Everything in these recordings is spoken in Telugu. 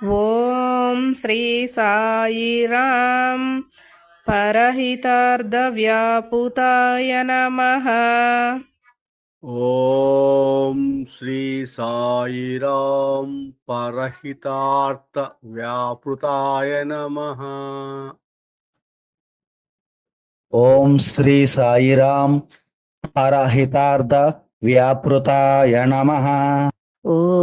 ఓం శ్రీ సాయిరాం పరహితార్థవ్యాపుతాయ నమః ఓం శ్రీ సాయిరాం పరహితార్థ వ్యాపృతాయ నమ ఓం శ్రీ సాయిరాం పరహితార్థ వ్యాపృతాయ నమ ఓం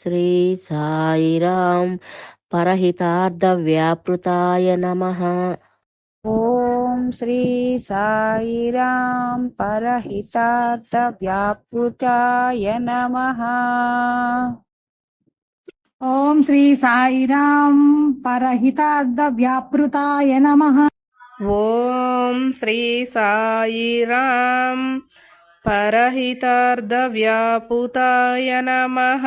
శ్రీ సాయిరాం పరహితార్థ వ్యాపృతాయ నమ. ఓం శ్రీ సాయిరాం పరహితార్థ వ్యాపృతాయ నమః. ఓం శ్రీ సాయిరాం పరహితార్థ వ్యాపృతాయ నమ. ఓం శ్రీ సాయిరాం పరహితార్థవ్యాపుతాయ నమః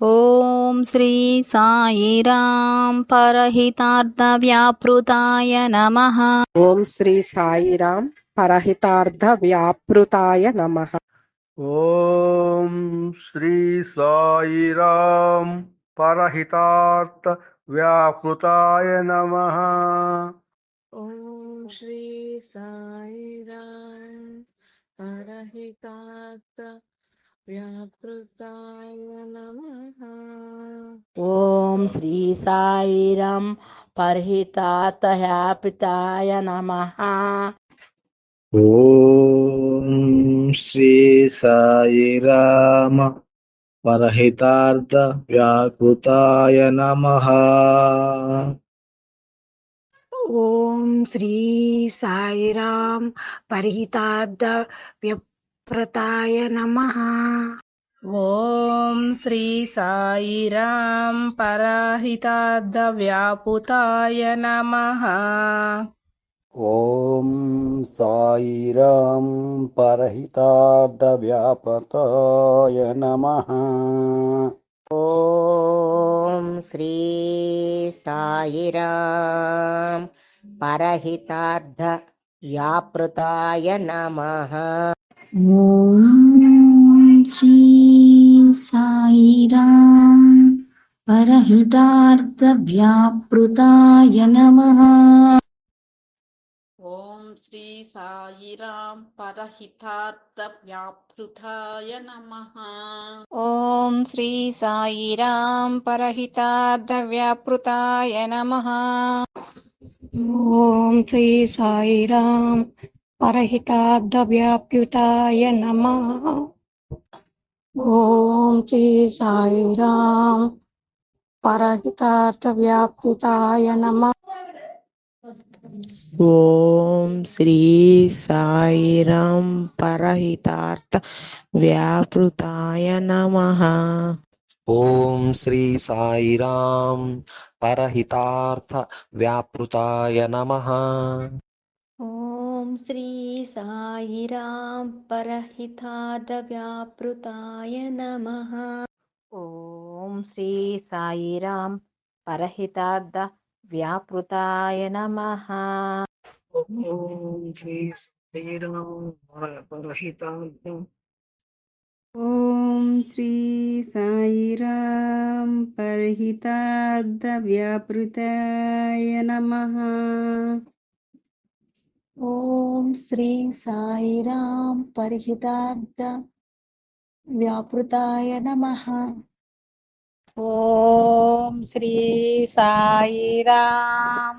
ఓం శ్రీ సాయిరాం పరహితార్థ వ్యాపృతాయ నమ ఓం శ్రీ సాయిరాం పరహితార్థ వ్యాపృతాయ నమ ఓం శ్రీ సాయిరాం పరహితార్థ వ్యాపృతాయ నమ ఓం శ్రీ సాయిరాం పరహితార్థ వ్యాపృతాయ నమ ఓం శ్రీ సాయిరాం పరహితార్థ వ్యాపృతాయ నమ ఓం శ్రీ సాయిరామ ॐ श्री सायिरां परिहितार्दव्यापृताय नमः। ॐ श्री साईरां पराहितार्दव्यापुताय नमः। ॐ साईरां परहितार्धव्यापुताय नमः। ఓం శ్రీ సాయిరాం పరహితార్థ వ్యాపృతాయ నమ. శ్రీ సాయిరాం పరహితార్థ వ్యాపృతాయ నమ. శ్రీ సాయిరాం పరహితార్థ వ్యాపృతాయ నమ ఓం శ్రీ సాయిరాం పరహితార్థ వ్యాపృతాయ నమ ఓం శ్రీ సాయిరాం పరహితార్థ వ్యాప్యుతాయ నమ ఓం శ్రీ సాయిరాం పరహితార్థ వ్యాప్యుతాయ నమ ఓం శ్రీ సాయిరాం పరహితార్థ వ్యాపృతాయ నమ. ఓం శ్రీ సాయిరాం పరహితార్థ వ్యాపృతాయ నమ. ఓం శ్రీ సాయిరాం పరహితార్థ వ్యాపృతాయ నమ. ఓం శ్రీ సాయిరాం పరహితార్థ వ్యాపృతాయ నమ. ఓం శ్రీ సాయిరాం పరహితార్థ ఓం శ్రీ సాయిరాం పరహితార్థ వ్యాపృతాయ నమః. ఓం శ్రీ సాయిరాం పరిహితార్థ వ్యాపృతాయ నమ. ఓం శ్రీ సాయిరాం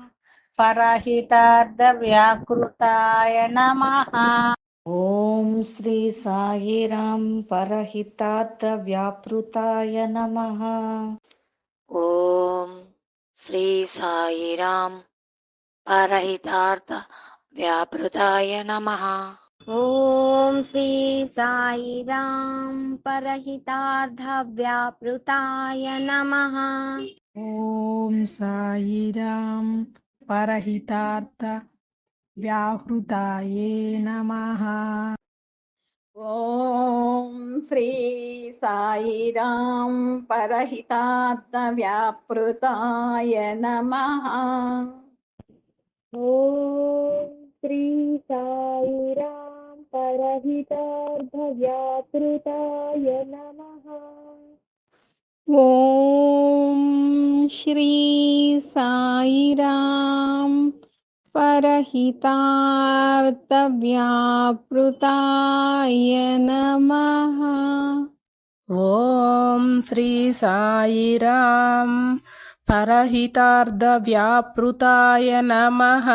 పరహితార్థ వ్యాకృతాయ నమ. ఓం శ్రీ సాయిరాం పరహితార్థ వ్యాపృతాయ నమ. ఓం శ్రీ సాయిరాం పరహితార్థ వ్యాపృతాయ నమ. ఓం శ్రీ సాయిరాం పరహితార్థ వ్యాపృతాయ నమ ఓం సాయిరాం పరహితార్థ వ్యాహృతాయే నమ ఓం శ్రీ సాయిరాం పరహితార్థ వ్యాపృతాయ నమ ఓం శ్రీ परहितार्धव्यापृताय नमः। ॐ श्री सायि रां नमः। ॐ श्री सायि परहितार्धव्यापृताय नमः।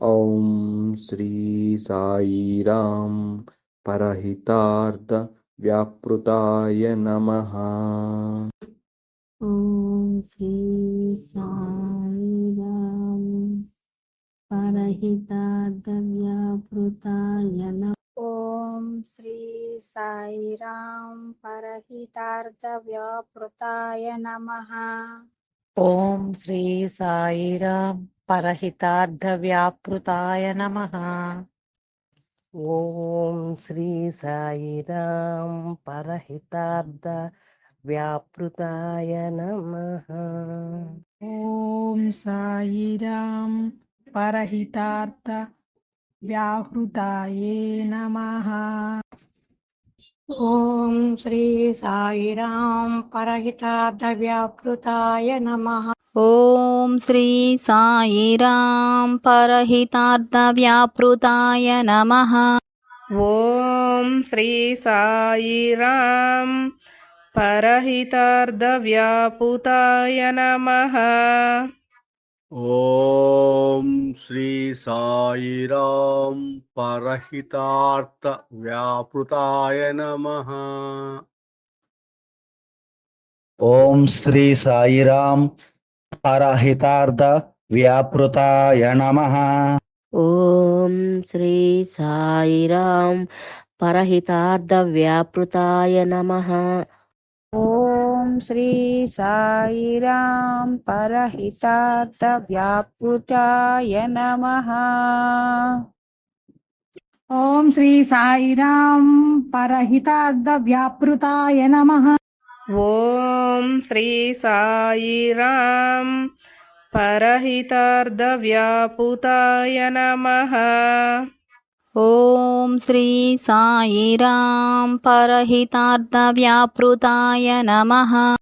ॐ श्री साईराम परहितार्थ व्यापृताय नमः ॐ श्री साईराम परहितार्थ व्यापृताय नमः ॐ श्री साईराम परहितार्थ व्यापृताय नमः ॐ श्री साईराम వ్యాపృతాయ నమః ఓం శ్రీ సాయిరాం పరహితార్థ వ్యాపృతాయ నమః ఓం సాయిరాం పరహితార్థ వ్యాహృతాయే నమః ఓం శ్రీ సాయిరాం పరహితార్థ వ్యాపృతాయ నమః ఓం శ్రీ సాయిరాం పరహితార్థ వ్యాపృతాయ నమః. ఓం శ్రీ సాయిరాం పరహితార్థవ్యాపుతాయ నమః. ఓం శ్రీ సాయిరాం పరహితార్థ వ్యాపృతాయ నమః. ఓం శ్రీ సాయిరాం పరహితార్థ వ్యాపృతాయ నమః ఓం శ్రీ సాయిరాం పరహితార్థ వ్యాపృతాయ నమః ఓం శ్రీ సాయిరాం పరహితార్థ వ్యాపృతాయ నమః ఓం శ్రీ సాయిరాం పరహితార్థ వ్యాపృతాయ నమః ఓం శ్రీ సాయిరాం పరహితార్థవ్యాపుతాయ నమః. ఓం శ్రీ సాయిరాం పరహితార్థ వ్యాపృతాయ నమః.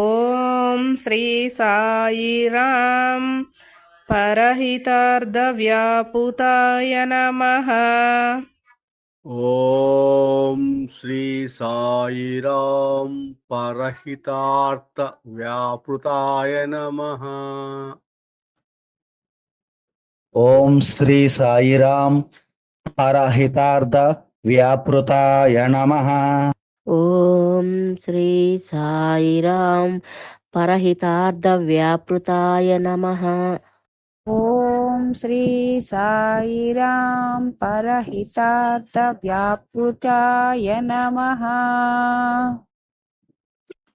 ఓం శ్రీ సాయిరాం పరహితార్థవ్యాపుతాయ నమః. ఓం శ్రీ సాయిరాం పరహితార్థ వ్యాపృతాయ నమః. ఓం శ్రీ సాయిరాం పరహితార్థ వ్యాపృతాయ నమః. ఓం శ్రీ సాయిరాం పరహితార్థ వ్యాపృతాయ నమః. ఓం శ్రీ సాయిరాం పరహితార్థ వ్యాపృతాయ నమః.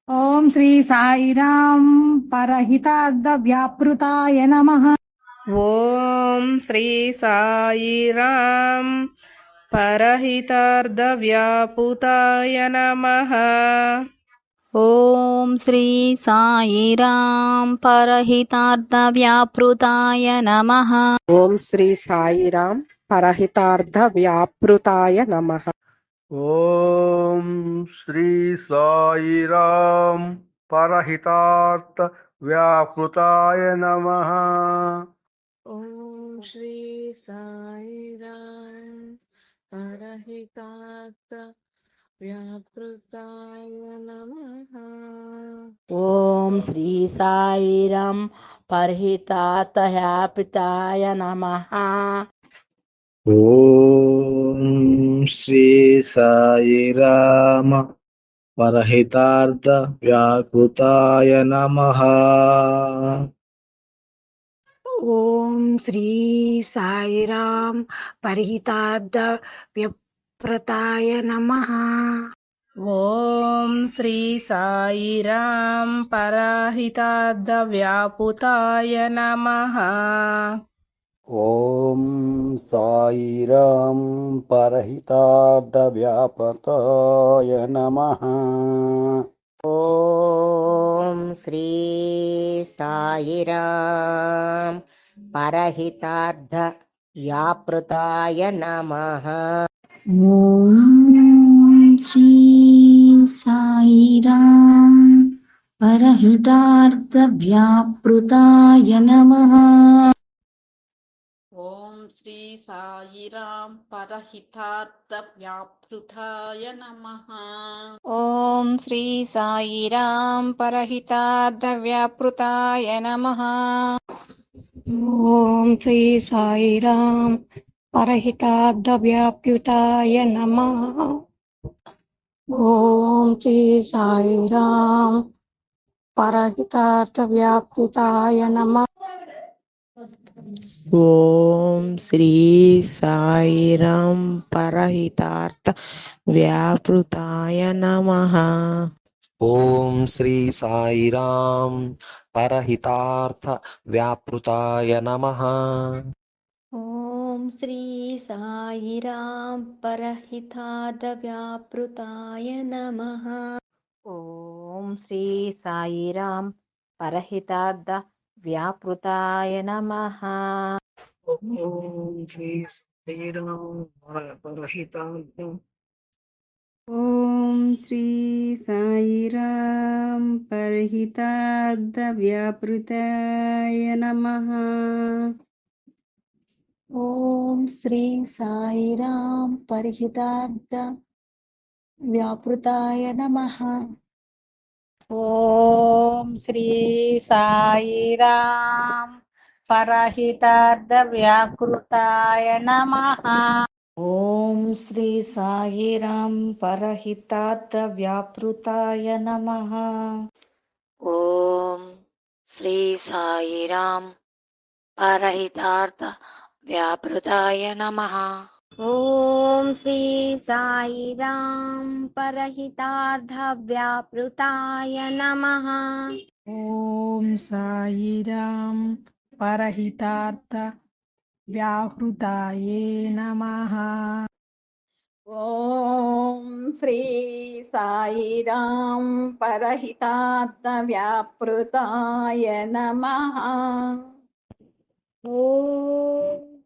ఓం శ్రీ సాయిరాం పరహితార్థ వ్యాపృతాయ నమః. ఓం శ్రీ సాయిరాం పరహితార్థవ్యాపుతాయ నమః. ఓం శ్రీ సాయిరాం పరహితార్థ వ్యాపృతాయ నమః ఓం శ్రీ సాయిరాం పరహితార్థ వ్యాపృతాయ నమః ఓం శ్రీ సాయిరాం పరహితార్థ వ్యాపృతాయ నమః ఓం శ్రీ సాయిరాం పరహితార్థ వ్యాపృతాయ నమః ఓం శ్రీ సాయిరాం పరహితార్థ వ్యాపృతాయ నమః ఓం శ్రీ సాయిరామ పరహితార్థ వ్యాకృతాయ నమః ఓం सुकृताय नमः ॐ श्री साईराम पराहिताद्व्यापुताय नमः ॐ साईराम परहितार्धव्यापताय नमः ॐ श्री साईराम परहितार्ध व्यापृताय नमः ॐ श्री साईराम् परहितार्थव्यापृताय नमः ॐ श्री साईराम् परहितार्थव्यापृताय नमः ॐ श्री साईराम् परहितार्थव्यापृताय नमः ॐ श्री साईराम् సాయిరాం పరహితార్థవ్యాప్యుతాయ నమ ఓం శ్రీ సాయిరాం పరహితార్థవ్యాప్యుతాయ నమ ఓం శ్రీ సాయిరాం పరహితార్థ వ్యాపృతాయ నమ ఓం శ్రీ సాయిరాం పరహితార్థ వ్యాపృతాయ నమః ॐ श्री साईरां परहितादव्यापृताय नमः ॐ श्री साईरां परहितार्ध व्यापृताय नमः ॐ श्री साईरां परहितार्ध ॐ श्री साईरां परहितार्धव्यापृताय नमः ఓం శ్రీ సాయిరాం పరిహితార్థ వ్యాపృతాయ నమః. ఓం శ్రీ సాయిరాం పరహితార్థ వ్యాకృతాయ నమ. ఓం శ్రీ సాయిరాం పరహితార్థ వ్యాపృతాయ నమః. ఓం శ్రీ సాయిరాం పరహితార్థ వ్యాపృతాయ నమః. ఓం శ్రీ సాయిరాం పరహితార్థవ్యాపృతాయ నమః. ఓం సాయిరాం పరహితార్థ వ్యాహృతాయే నమ. ఓం శ్రీ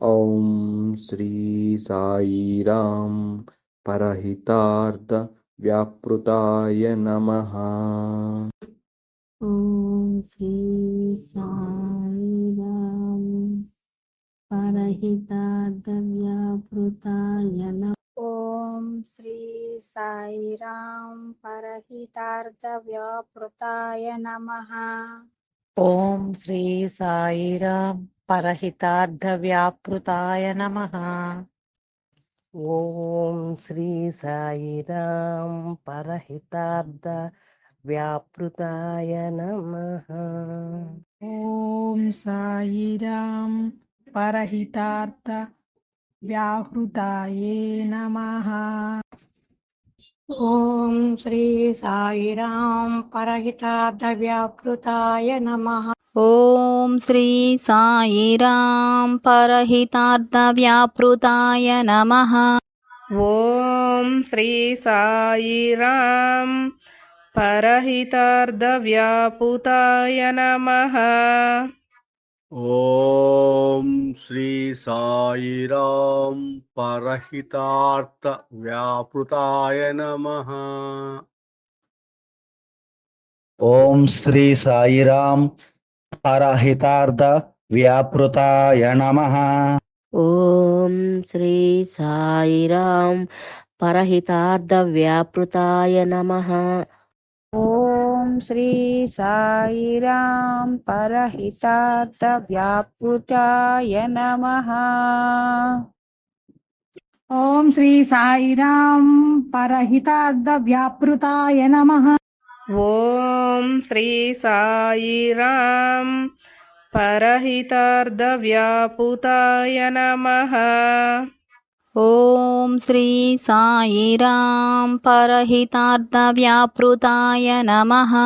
ॐ श्री साईराम परहितार्थ व्यापृताय नमः ॐ श्री साईराम परहितार्थ व्यापृताय नमः ॐ श्री साईराम परहितार्थ व्यापृताय नमः ॐ श्री साईराम పరహితార్థవ్యాపృతాయ నమః. ఓం శ్రీ సాయిరాం పరహితార్థ వ్యాపృతాయ నమః. ఓం శ్రీ సాయిరాం పరహితార్థ వ్యాపృతాయ నమ. ఓం సాయిరాం పరహితార్థ వ్యాహృతాయే నమ. ॐ श्री साईरां परहितार्थव्यापृताय नमः ॐ श्री साईरां परहितार्थव्यापृताय नमः ॐ श्री साईरां परहितार्थव्यापृताय नमः ॐ श्री साईराम పరహితార్థ వ్యాపృతాయ నమః. ఓం శ్రీ సాయిరాం పరహితార్థ వ్యాపృతాయ నమః. ఓం శ్రీ సాయిరాం పరహితార్థ వ్యాపృతాయ నమ. ఓం శ్రీ సాయిరాం పరహితార్థవ్యాపృతాయ నమః ఓం శ్రీ సాయిరాం పరహితార్థ వ్యాపృతాయ నమ. ఓం శ్రీ సాయిరాం పరహితార్థ వ్యాపుతాయ నమ. ఓం శ్రీ సాయిరాం పరహితార్థ వ్యాపృతాయ నమః.